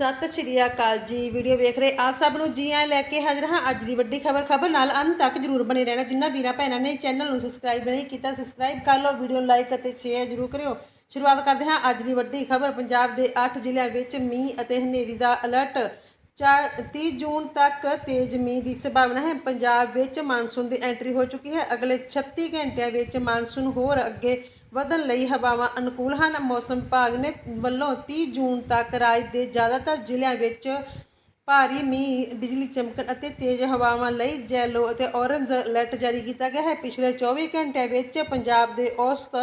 ਸਤਿ ਸ਼੍ਰੀ ਅਕਾਲ ਜੀ। ਵੀਡੀਓ ਵੇਖ ਰਹੇ ਆਪ ਸਭ ਨੂੰ ਜੀ ਆਇਆਂ ਲੈ ਕੇ ਹਾਜ਼ਰ ਹਾਂ। ਅੱਜ ਦੀ ਵੱਡੀ ਖਬਰ ਖਬਰ ਨਾਲ ਅੰਤ ਤੱਕ ਜਰੂਰ ਬਣੇ ਰਹਿਣਾ। ਜਿਨ੍ਹਾਂ ਵੀਰਾਂ, ਭੈਣਾਂ ਨੇ ਚੈਨਲ ਨੂੰ ਸਬਸਕ੍ਰਾਈਬ ਨਹੀਂ ਕੀਤਾ ਸਬਸਕ੍ਰਾਈਬ ਕਰ ਲਓ, ਵੀਡੀਓ ਲਾਈਕ ਅਤੇ ਸ਼ੇਅਰ ਜਰੂਰ ਕਰਿਓ। ਸ਼ੁਰੂਆਤ ਕਰਦੇ ਹਾਂ ਅੱਜ ਦੀ ਵੱਡੀ ਖਬਰ। ਪੰਜਾਬ ਦੇ 8 ਜ਼ਿਲ੍ਹਿਆਂ ਵਿੱਚ ਮੀਂਹ ਅਤੇ ਹਨੇਰੀ ਦਾ ਅਲਰਟ 30 ਜੂਨ ਤੱਕ ਤੇਜ਼ ਮੀਂਹ ਦੀ ਸੰਭਾਵਨਾ ਹੈ। ਪੰਜਾਬ ਵਿੱਚ ਮਾਨਸੂਨ ਦੀ ਐਂਟਰੀ ਹੋ ਚੁੱਕੀ ਹੈ। ਅਗਲੇ 36 ਘੰਟਿਆਂ ਵਿੱਚ ਮਾਨਸੂਨ ਹੋਰ ਅੱਗੇ ਵਧਣ ਲਈ ਹਵਾਵਾਂ ਅਨੁਕੂਲ ਹਨ। ਮੌਸਮ ਵਿਭਾਗ ਨੇ ਵੱਲੋਂ 30 ਜੂਨ ਤੱਕ ਰਾਜ ਦੇ ਜ਼ਿਆਦਾਤਰ ਜ਼ਿਲ੍ਹਿਆਂ ਵਿੱਚ ਭਾਰੀ ਮੀਂਹ, ਬਿਜਲੀ ਚਮਕਣ ਅਤੇ ਤੇਜ਼ ਹਵਾਵਾਂ ਲਈ ਯੈਲੋ ਅਤੇ ਔਰੰਜ ਅਲਰਟ ਜਾਰੀ ਕੀਤਾ ਗਿਆ ਹੈ। ਪਿਛਲੇ 24 ਘੰਟਿਆਂ ਵਿੱਚ ਪੰਜਾਬ ਦੇ ਔਸਤ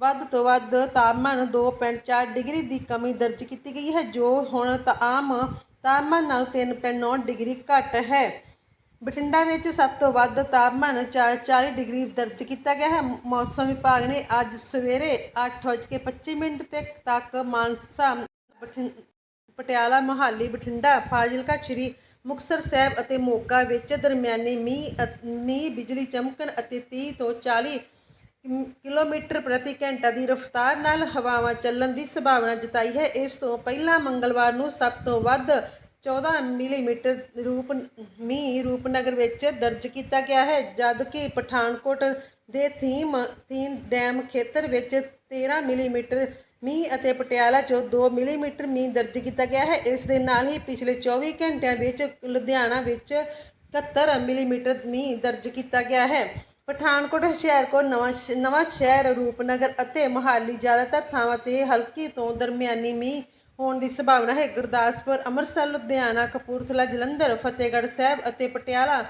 ਵੱਧ ਤੋਂ ਵੱਧ ਤਾਪਮਾਨ 2.4 ਡਿਗਰੀ ਦੀ ਕਮੀ ਦਰਜ ਕੀਤੀ ਗਈ ਹੈ। ਜੋ ਹੁਣ ਤਾਂ ਆਮ ਤਾਪਮਾਨ ਨਾਲੋਂ 3.9 ਡਿਗਰੀ ਘੱਟ ਹੈ। ਬਠਿੰਡਾ ਵਿੱਚ ਸਭ ਤੋਂ ਵੱਧ ਤਾਪਮਾਨ ਚਾ- 40 ਡਿਗਰੀ ਦਰਜ ਕੀਤਾ ਗਿਆ ਹੈ। ਮੌਸਮ ਵਿਭਾਗ ਨੇ ਅੱਜ ਸਵੇਰੇ 8:25 ਮਿੰਟ ਤੇ ਤੱਕ ਮਾਨਸਾ, ਬਠਿੰ- ਪਟਿਆਲਾ, ਮੋਹਾਲੀ, ਬਠਿੰਡਾ, ਫਾਜ਼ਿਲਕਾ, ਸ਼੍ਰੀ ਮੁਕਤਸਰ ਸਾਹਿਬ ਅਤੇ ਮੋਗਾ ਵਿੱਚ ਦਰਮਿਆਨੀ ਮੀਂਹ ਮੀਂਹ, ਬਿਜਲੀ ਚਮਕਣ ਅਤੇ 30 ਤੋਂ 40 ਕਿਲੋਮੀਟਰ ਪ੍ਰਤੀ ਘੰਟਾ ਦੀ ਰਫ਼ਤਾਰ ਨਾਲ ਹਵਾਵਾਂ ਚੱਲਣ ਦੀ ਸੰਭਾਵਨਾ ਜਤਾਈ ਹੈ। ਇਸ ਤੋਂ ਪਹਿਲਾਂ ਮੰਗਲਵਾਰ ਨੂੰ ਸਭ ਤੋਂ ਵੱਧ 14 ਮਿਲੀਮੀਟਰ ਰੂਪ ਮੀਂਹ ਰੂਪਨਗਰ ਵਿੱਚ ਦਰਜ ਕੀਤਾ ਗਿਆ ਹੈ, ਜਦਕਿ ਪਠਾਨਕੋਟ ਦੇ ਥੀਮ ਥੀਨ ਡੈਮ ਖੇਤਰ ਵਿੱਚ 13 ਮਿਲੀਮੀਟਰ ਮੀਂਹ ਅਤੇ ਪਟਿਆਲਾ 'ਚੋਂ 2 ਮਿਲੀਮੀਟਰ ਮੀਂਹ ਦਰਜ ਕੀਤਾ ਗਿਆ ਹੈ। ਇਸ ਦੇ ਨਾਲ ਹੀ ਪਿਛਲੇ 24 ਘੰਟਿਆਂ ਵਿੱਚ ਲੁਧਿਆਣਾ ਵਿੱਚ 71 ਮਿਲੀਮੀਟਰ ਮੀਂਹ ਦਰਜ ਕੀਤਾ ਗਿਆ ਹੈ। ਪਠਾਨਕੋਟ ਹੁਸ਼ਿਆਰਪੁਰ ਨਵਾਂ ਸ਼- ਨਵਾਂ ਸ਼ਹਿਰ, ਰੂਪਨਗਰ ਅਤੇ ਮੋਹਾਲੀ ਜ਼ਿਆਦਾਤਰ ਥਾਵਾਂ ਤੇ ਹਲਕੀ ਤੋਂ ਦਰਮਿਆਨੀ ਮੀਂਹ ਹੋਣ ਦੀ ਸੰਭਾਵਨਾ ਹੈ। ਗੁਰਦਾਸਪੁਰ, ਅੰਮ੍ਰਿਤਸਰ, ਲੁਧਿਆਣਾ, ਕਪੂਰਥਲਾ, ਜਲੰਧਰ, ਫਤਿਹਗੜ੍ਹ ਸਾਹਿਬ ਅਤੇ ਪਟਿਆਲਾ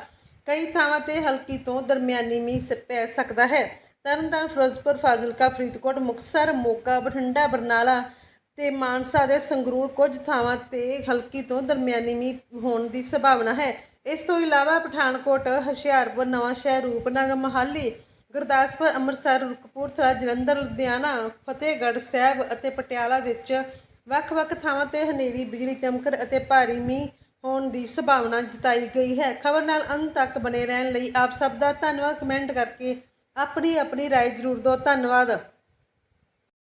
ਕਈ ਥਾਵਾਂ ਤੇ ਹਲਕੀ ਤੋਂ ਦਰਮਿਆਨੀ ਮੀਂਹ ਸ- ਪੈ ਸਕਦਾ ਹੈ। ਤਰਨਤਾਰਨ, ਫਿਰੋਜ਼ਪੁਰ, ਫਾਜ਼ਿਲਕਾ, ਫਰੀਦਕੋਟ, ਮੁਕਤਸਰ, ਮੋਗਾ, ਬਠਿੰਡਾ, ਬਰਨਾਲਾ ਤੇ ਮਾਨਸਾ ਦੇ ਸੰਗਰੂਰ ਕੁਝ ਥਾਵਾਂ ਤੇ ਹਲਕੀ ਤੋਂ ਦਰਮਿਆਨੀ ਮੀਂਹ ਹੋਣ ਦੀ ਸੰਭਾਵਨਾ ਹੈ। ਇਸ ਤੋਂ ਇਲਾਵਾ ਪਠਾਨਕੋਟ ਹੁਸ਼ਿਆਰਪੁਰ ਨਵਾਂਸ਼ਹਿਰ ਰੂਪਨਗਰ ਮੋਹਾਲੀ ਗੁਰਦਾਸਪੁਰ ਅੰਮ੍ਰਿਤਸਰ ਕਪੂਰਥਲਾ ਜਲੰਧਰ ਲੁਧਿਆਣਾ ਫਤਿਹਗੜ੍ਹ ਸਾਹਿਬ ਅਤੇ ਪਟਿਆਲਾ ਵਿੱਚ ਵੱਖ-ਵੱਖ ਥਾਵਾਂ ਤੇ ਹਨੇਰੀ ਬਿਜਲੀ ਚਮਕਣ ਅਤੇ ਭਾਰੀ ਮੀਂਹ ਹੋਣ ਦੀ ਸੰਭਾਵਨਾ ਜਤਾਈ ਗਈ ਹੈ ਖਬਰ ਨਾਲ ਅੰਤ ਤੱਕ ਬਨੇ ਰਹਿਣ ਲਈ ਆਪ ਸਭ ਦਾ ਧੰਨਵਾਦ ਕਮੈਂਟ ਕਰਕੇ ਆਪਣੀ ਆਪਣੀ رائے ਜ਼ਰੂਰ ਦਿਓ ਧੰਨਵਾਦ